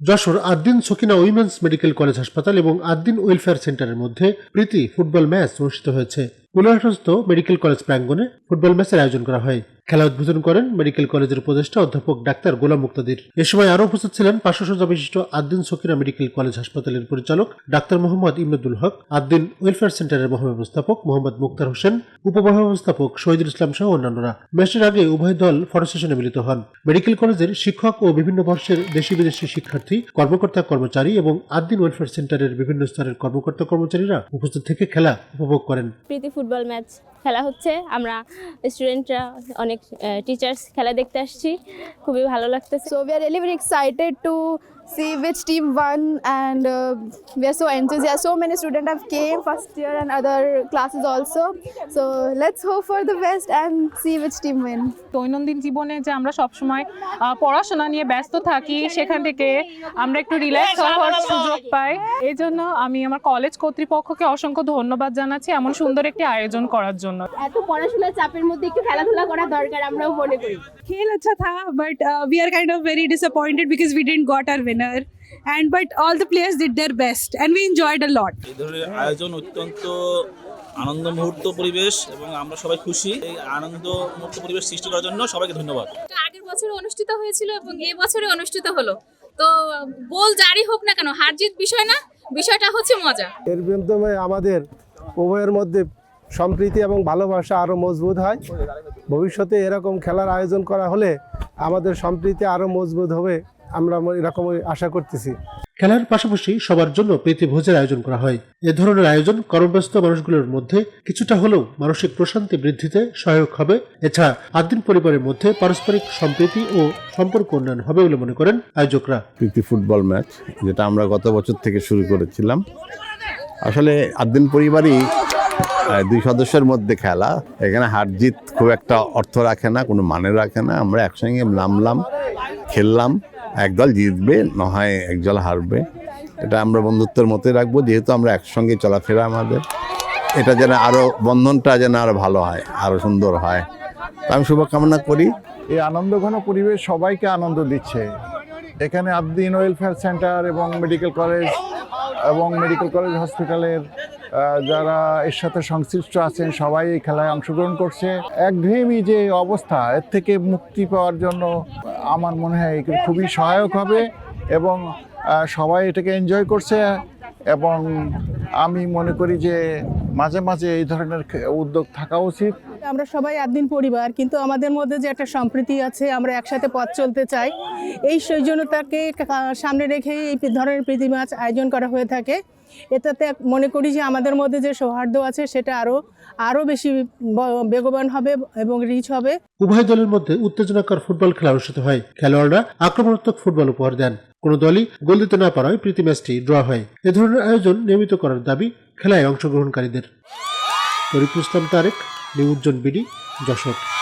Jessore Addin Sakina women's medical college হাসপাতাল এবং Ad-din welfare সেন্টারের মধ্যে প্রীতি ফুটবল ম্যাচ অনুষ্ঠিত হয়েছে। পুনরাটস্থ মেডিকেল কলেজ প্রাঙ্গনে ফুটবল ম্যাচের আয়োজন করা হয়। খেলা উদ্বোধন করেন মেডিকেল কলেজের উপদেষ্টা অধ্যাপক ডাক্তার গোলাম মুক্তাদির। এ সময় আরও উপস্থিত ছিলেন পাঁচশো সজ্জা বিশিষ্ট আদ্দিন সকিনা মেডিকেল কলেজ হাসপাতালের পরিচালক ডাক্তার মোহাম্মদ ইমদাদুল হক, আদ্দিন ওয়েলফেয়ার সেন্টারের মহাব্যবস্থাপক মোহাম্মদ মুক্তার হোসেন, উপমহাব্যবস্থাপক শহীদুল ইসলাম সহ অন্যান্যরা। ম্যাচের আগে উভয় দল ফটো মিলিত হন। মেডিকেল কলেজের শিক্ষক ও বিভিন্ন বর্ষের দেশি বিদেশি শিক্ষার্থী, কর্মকর্তা কর্মচারী এবং আদ্দিন ওয়েলফেয়ার সেন্টারের বিভিন্ন স্তরের কর্মকর্তা কর্মচারীরা উপস্থিত থেকে খেলা উপভোগ করেন। প্রীতি ফুটবল ম্যাচ খেলা হচ্ছে। আমরা স্টুডেন্টরা অনেক টিচার্স খেলা দেখতে আসছি। খুবই ভালো লাগতেছে। So we are really excited to see which team won and uh, we are so enthusiastic. So many students have came first year and other classes also. So let's hope for the best and see which team win. দৈনন্দিন জীবনে যে আমরা সবসময় পড়াশোনা নিয়ে ব্যস্ত থাকি সেখান থেকে আমরা একটু রিল্যাক্স হওয়ার হ্যাঁ, সুযোগ পাই এই জন্য আমি আমার কলেজ কর্তৃপক্ষকে অসংখ্য ধন্যবাদ জানাচ্ছি এমন সুন্দর একটি আয়োজন করার জন্য এত পড়াশোনার চাপের মধ্যে একটু খেলাধুলা করা দরকার আমরাও মনে করি খেল আচ্ছা থা but we are kind of very disappointed because we didn't got our win winner. And but all the players did their best and we enjoyed a lot. এই ধরনের আয়োজন অত্যন্ত আনন্দ মুহূর্ত পরিবেশ এবং আমরা সবাই খুশি। এই আনন্দ মুহূর্ত পরিবেশ সৃষ্টি করার জন্য সবাইকে ধন্যবাদ। আগের বছর অনুষ্ঠিত হয়েছিল এবং এই বছরে অনুষ্ঠিত হলো। তো বল জারি হোক না কেন হার জিত বিষয় না বিষয়টা হচ্ছে মজা। এর মাধ্যমে আমাদের উভয়ের মধ্যে সম্প্রীতি এবং ভালোবাসা আরও মজবুত হয়। ভবিষ্যতে এরকম খেলার আয়োজন করা হলে আমাদের সম্প্রীতি আরও মজবুত হবে। আমরা এরকমই আশা করতেছি। খেলার পাশাপাশি সবার জন্য প্রীতি ভোজের আয়োজন করা হয়। এ ধরনের আয়োজন কর্মব্যস্ত মানুষগুলোর মধ্যে কিছুটা হলেও মানসিক প্রশান্তি বৃদ্ধিতে সহায়ক হবে। এছাড়া আদিন পরিবারের মধ্যে পারস্পরিক সম্প্রীতি ও সম্পর্ক উন্নয়ন হবে বলে মনে করেন আয়োজকরা। প্রীতি ফুটবল ম্যাচ যেটা আমরা গত বছর থেকে শুরু করেছিলাম। আসলে আদিন পরিবারই দুই সদস্যের মধ্যে খেলা। এখানে হার জিত খুব একটা অর্থ রাখে না কোনো মানে রাখে না। আমরা একসঙ্গে নামলাম খেললাম। একদল জিতবে নয় একদল হারবে। এটা আমরা বন্ধুত্বের মতোই রাখব, যেহেতু আমরা একসঙ্গে চলাফেরা আমাদের। এটা যেন আরও বন্ধনটা যেন আরও ভালো হয় আরও সুন্দর হয়। আমি শুভকামনা করি। এই আনন্দঘন পরিবেশ সবাইকে আনন্দ দিচ্ছে। এখানে আবদিন ওয়েলফেয়ার সেন্টার এবং মেডিকেল কলেজ এবং মেডিকেল কলেজ হসপিটালের যারা এর সাথে সংশ্লিষ্ট আছেন, সবাই এই খেলায় অংশগ্রহণ করছে। একঘেয়েমি যে অবস্থা, এর থেকে মুক্তি পাওয়ার জন্য আমার মনে হয় খুবই সহায়ক হবে এবং সবাই এটাকে এনজয় করছে এবং আমি মনে করি যে মাঝে মাঝে এই ধরনের উদ্যোগ থাকা উচিত। আমরা সবাই একদিন পরিবার কিন্তু আমাদের মধ্যে যে একটা সম্প্রীতি আছে আমরা একসাথে পথ চলতে চাই। এই সৌজন্যতাকে সামনে রেখে এই ধরনের প্রীতি ম্যাচ আয়োজন করা হয়ে থাকে। এটাতে মনে করি যে আমাদের মধ্যে যে সৌহার্দ্য আছে সেটা আরও আরও বেশি বেগবান হবে এবং রিচ হবে। উভয় দলের মধ্যে উত্তেজনাকর ফুটবল খেলা অনুষ্ঠিত হয়। খেলোয়াড়রা আক্রমণাত্মক ফুটবল উপহার দেন। কোনো দলই গোল দিতে না পারায় প্রীতি ম্যাচটি ড্র হয়। এ ধরনের আয়োজন নিয়মিত করার দাবি খেলায় অংশগ্রহণকারীদের। তরিকুল তারেক, নিউজ্জন বিডি, যশোর।